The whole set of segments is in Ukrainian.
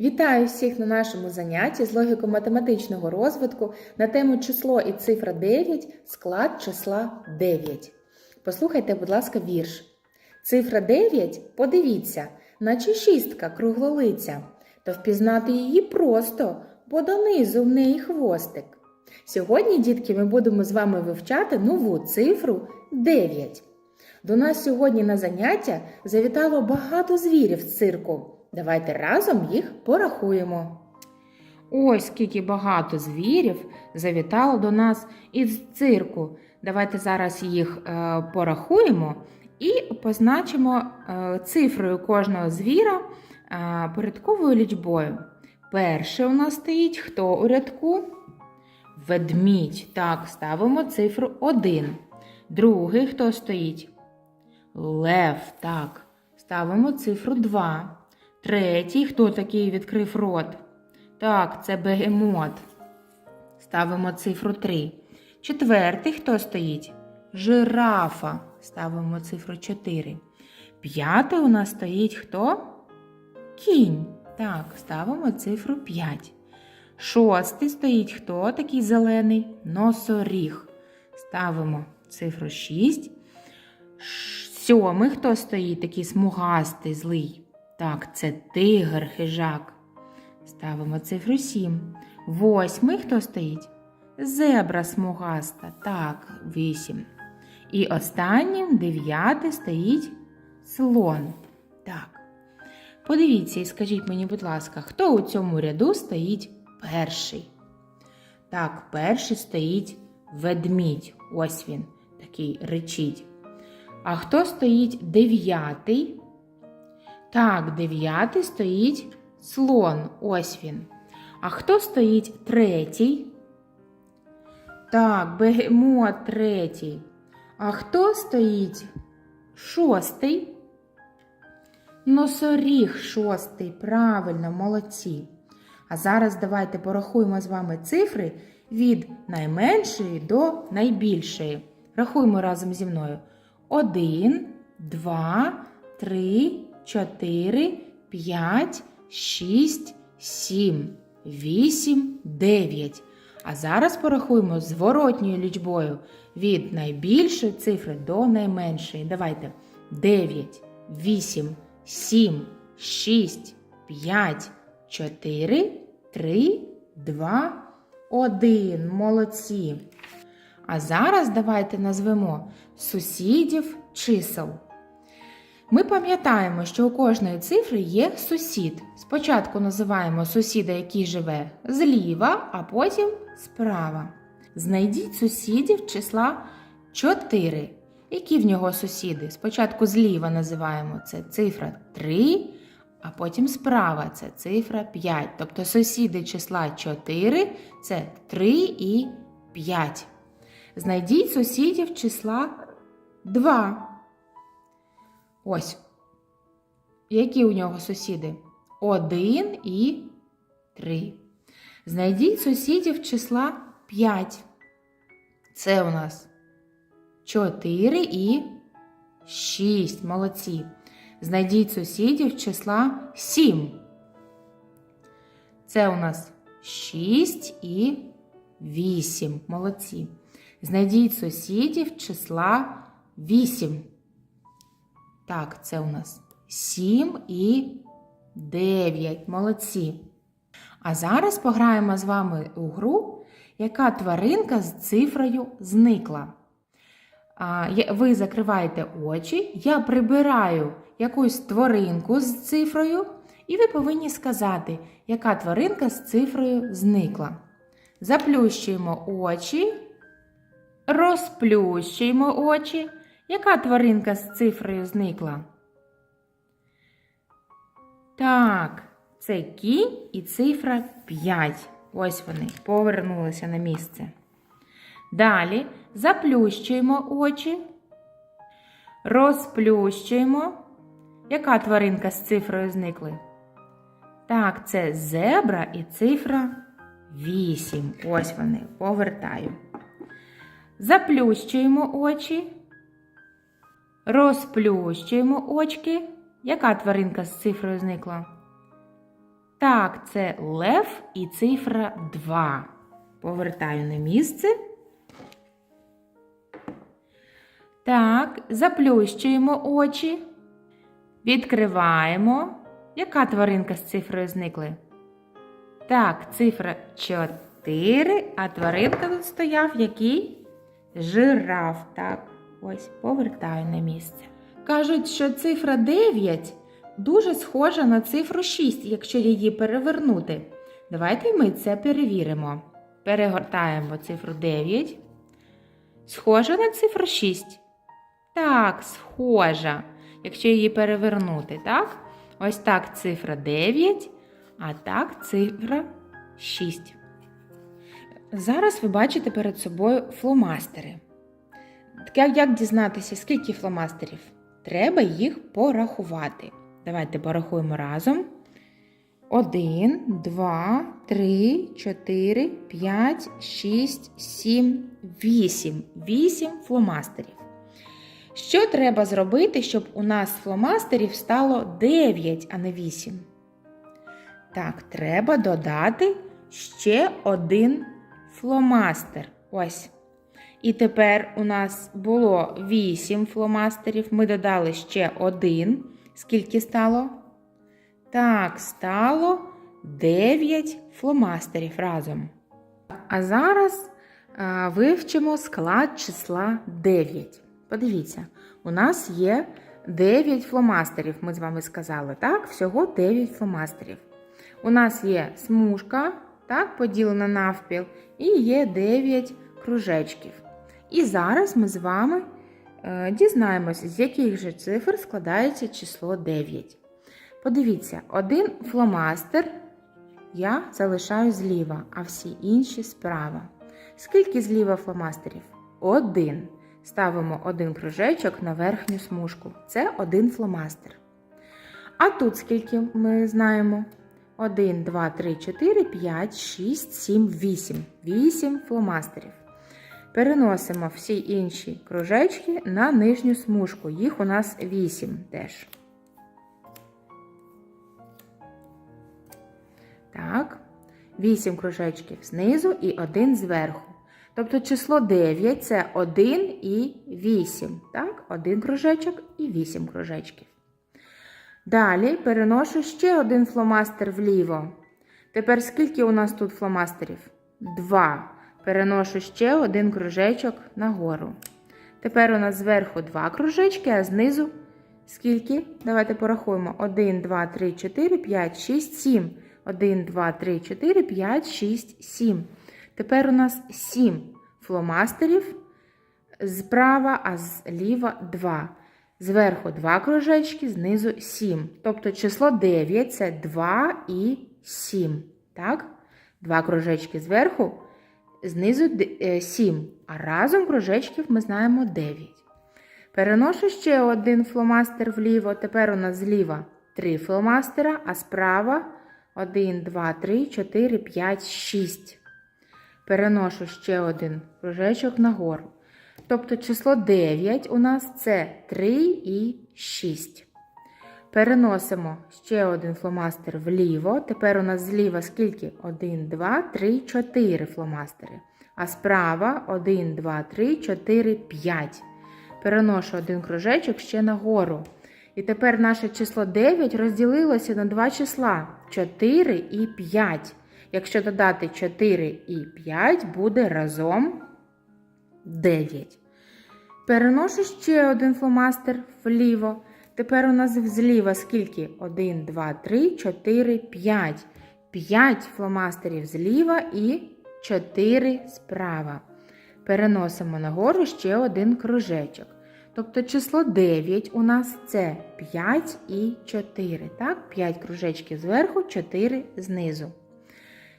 Вітаю всіх на нашому занятті з логіко-математичного розвитку на тему число і цифра 9, склад числа 9. Послухайте, будь ласка, вірш. Цифра 9, подивіться, наче шістка круглолиця, то впізнати її просто, бо донизу в неї хвостик. Сьогодні, дітки, ми будемо з вами вивчати нову цифру 9. До нас сьогодні на заняття завітало багато звірів з цирку. Давайте разом їх порахуємо. Ось скільки багато звірів завітало до нас із цирку. Давайте зараз їх е, порахуємо і позначимо е, цифрою кожного звіра е, порядковою лічбою. Перший у нас стоїть хто у рядку? Ведмідь. Так, ставимо цифру 1. Другий хто стоїть? Лев. Так, ставимо цифру 2. Третій, хто такий відкрив рот? Так, це бегемот. Ставимо цифру 3. Четвертий, хто стоїть? Жирафа. Ставимо цифру 4. П'ятий у нас стоїть хто? Кінь. Так, ставимо цифру 5. Шостий стоїть хто такий зелений? Носоріг. Ставимо цифру 6. Сьомий, хто стоїть такий смугастий, злий? Так, це тигр, хижак. Ставимо цифру 7. Восьмий хто стоїть? Зебра смугаста. Так, 8. І останнім дев'ятий стоїть слон. Так. Подивіться і скажіть мені, будь ласка, хто у цьому ряду стоїть перший? Так, перший стоїть ведмідь. Ось він, такий речить. А хто стоїть дев'ятий? Так, дев'ятий стоїть слон. Ось він. А хто стоїть третій? Так, бегемот третій. А хто стоїть шостий? Носоріг шостий. Правильно, молодці. А зараз давайте порахуємо з вами цифри від найменшої до найбільшої. Рахуємо разом зі мною. Один, два, три, чотири, п'ять, шість, сім, вісім, дев'ять. А зараз порахуємо зворотньою лічбою від найбільшої цифри до найменшої. Давайте 9, 8, 7, 6, 5, 4, 3, 2, 1. Молодці. А зараз давайте назвемо сусідів чисел. Ми пам'ятаємо, що у кожної цифри є сусід. Спочатку називаємо сусіда, який живе зліва, а потім справа. Знайдіть сусідів числа 4. Які в нього сусіди? Спочатку зліва називаємо це цифра 3, а потім справа це цифра 5. Тобто сусіди числа 4 це 3 і 5. Знайдіть сусідів числа 2. Ось. Які у нього сусіди? 1 і 3. Знайдіть сусідів числа 5. Це у нас 4 і 6. Молодці. Знайдіть сусідів числа 7. Це у нас 6 і 8. Молодці. Знайдіть сусідів числа 8. Так, це у нас 7 і 9. Молодці. А зараз пограємо з вами у гру, яка тваринка з цифрою зникла. Ви закриваєте очі, я прибираю якусь тваринку з цифрою, і ви повинні сказати, яка тваринка з цифрою зникла. Заплющуємо очі, розплющуємо очі. Яка тваринка з цифрою зникла? Так, це кінь і цифра 5. Ось вони повернулися на місце. Далі заплющуємо очі, розплющуємо. Яка тваринка з цифрою зникли? Так, це зебра і цифра 8. Ось вони, повертаю. Заплющуємо очі. Розплющуємо очки. Яка тваринка з цифрою зникла? Так, це лев і цифра 2. Повертаю на місце. Так, заплющуємо очі. Відкриваємо. Яка тваринка з цифрою зникли? Так, цифра 4, а тваринка тут стояв який? Жираф. Так, ось повертаю на місце. Кажуть, що цифра 9 дуже схожа на цифру 6, якщо її перевернути. Давайте ми це перевіримо. Перегортаємо цифру 9. Схожа на цифру 6. Так, схожа. Якщо її перевернути, так? Ось так цифра 9, а так цифра 6. Зараз ви бачите перед собою фломастери. Так як- дізнатися, скільки фломастерів? Треба їх порахувати. Давайте порахуємо разом. 1, 2, 3, 4, 5, 6, 7, 8. 8 фломастерів. Що треба зробити, щоб у нас фломастерів стало 9, а не 8? Так, треба додати ще один фломастер. Ось. І тепер у нас було 8 фломастерів. Ми додали ще один. Скільки стало? Так, стало 9 фломастерів разом. А зараз а, вивчимо склад числа 9. Подивіться, у нас є 9 фломастерів, ми з вами сказали, так? Всього 9 фломастерів. У нас є смужка, так, поділена навпіл, і є 9 кружечків. І зараз ми з вами е, дізнаємося, з яких же цифр складається число 9. Подивіться, один фломастер я залишаю зліва, а всі інші справа. Скільки зліва фломастерів? Один. Ставимо один кружечок на верхню смужку. Це один фломастер. А тут скільки ми знаємо? 1, 2, 3, 4, 5, 6, 7, 8. 8 фломастерів. Переносимо всі інші кружечки на нижню смужку. Їх у нас 8 теж. Так, 8 кружечків знизу і 1 зверху. Тобто число 9 це 1 і 8. Так, один кружечок і 8 кружечків. Далі переношу ще один фломастер вліво. Тепер скільки у нас тут фломастерів? 2. Переношу ще один кружечок нагору. Тепер у нас зверху 2 кружечки, а знизу скільки? Давайте порахуємо. 1, 2, 3, 4, 5, 6, 7. 1, 2, 3, 4, 5, 6, 7. Тепер у нас 7 фломастерів справа, а зліва 2. Зверху 2 кружечки, знизу 7. Тобто число 9 це 2 і 7. Так? 2 кружечки зверху, знизу 7. А разом кружечків ми знаємо 9. Переношу ще один фломастер вліво. Тепер у нас зліва 3 фломастера, а справа 1, 2, 3, 4, 5, 6. Переношу ще один кружечок нагору. Тобто число 9 у нас це 3 і 6. Переносимо ще один фломастер вліво. Тепер у нас зліва скільки? 1, 2, 3, 4 фломастери. А справа 1, 2, 3, 4, 5. Переношу один кружечок ще нагору. І тепер наше число 9 розділилося на два числа 4 і 5. Якщо додати 4 і 5, буде разом 9. Переношу ще один фломастер вліво. Тепер у нас зліва скільки? 1, 2, 3, 4, 5. 5 фломастерів зліва і 4 справа. Переносимо нагору ще один кружечок. Тобто число 9 у нас це 5 і 4. Так? 5 кружечків зверху, 4 знизу.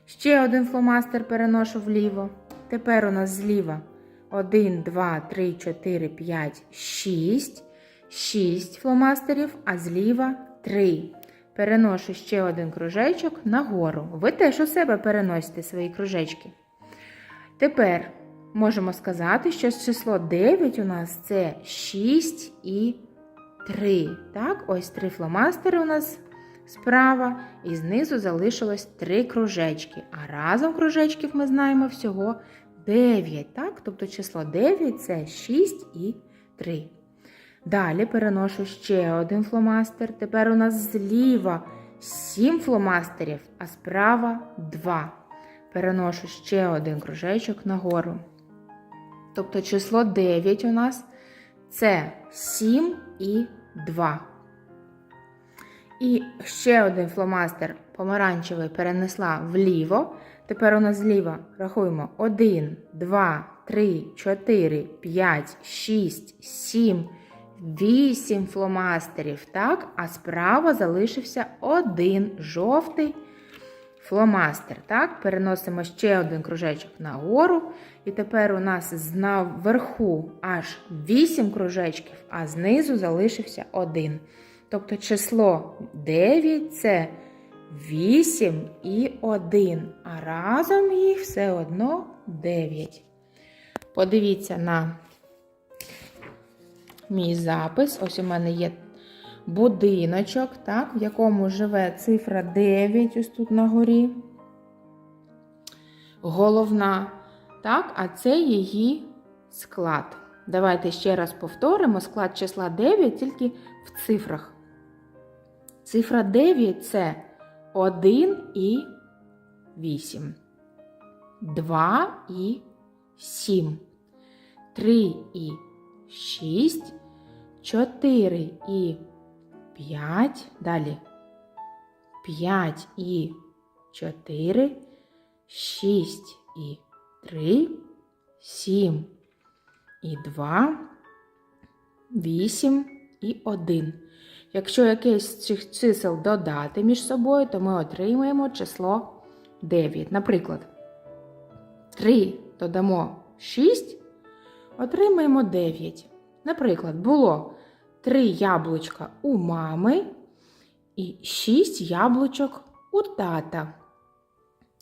Ще один фломастер переношу вліво. Тепер у нас зліва 1, 2, 3, 4, 5, 6. 6 фломастерів, а зліва 3. Переношу ще один кружечок нагору. Ви теж у себе переносите свої кружечки. Тепер можемо сказати, що число 9 у нас це 6 і 3. Так, ось три фломастери у нас справа, і знизу залишилось три кружечки. А разом кружечків ми знаємо всього 9. Так? Тобто число 9 це 6 і 3. Далі переношу ще один фломастер. Тепер у нас зліва 7 фломастерів, а справа 2. Переношу ще один кружечок нагору. Тобто число 9 у нас це 7 і 2. І ще один фломастер помаранчевий перенесла вліво. Тепер у нас зліва рахуємо 1, 2, 3, 4, 5, 6, 7, 8 фломастерів. Так? А справа залишився один жовтий фломастер. Так? Переносимо ще один кружечок нагору. І тепер у нас наверху аж 8 кружечків, а знизу залишився один. Тобто число 9 це 8 і 1, а разом їх все одно 9. Подивіться на мій запис. Ось у мене є будиночок, так, в якому живе цифра 9, ось тут на горі. Головна, так, а це її склад. Давайте ще раз повторимо склад числа 9 тільки в цифрах. Цифра 9 це 1 і 8, 2 і 7, 3 і 6, 4 і 5, далі 5 і 4, 6 і 3, 7 і 2, 8 і 1. Якщо якесь з цих чисел додати між собою, то ми отримаємо число 9. Наприклад, 3 додамо 6, отримаємо 9. Наприклад, було 3 яблучка у мами і 6 яблучок у тата.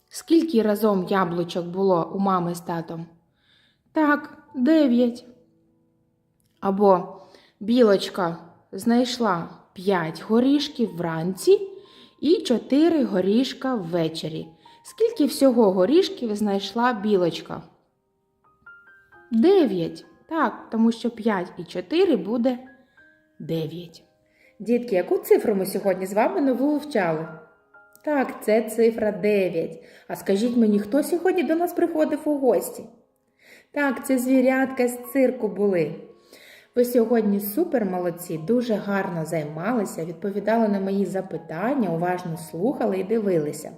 Скільки разом яблучок було у мами з татом? Так, 9. Або білочка знайшла 5 горішків вранці і 4 горішка ввечері. Скільки всього горішків знайшла білочка? 9. Так, тому що 5 і 4 буде 9. Дітки, яку цифру ми сьогодні з вами нову вивчали? Так, це цифра 9. А скажіть мені, хто сьогодні до нас приходив у гості? Так, це звірятка з цирку були. Ви сьогодні супер молодці, дуже гарно займалися, відповідали на мої запитання, уважно слухали і дивилися.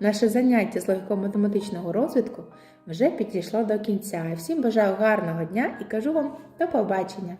Наше заняття з логіко-математичного розвитку вже підійшло до кінця. Всім бажаю гарного дня і кажу вам до побачення!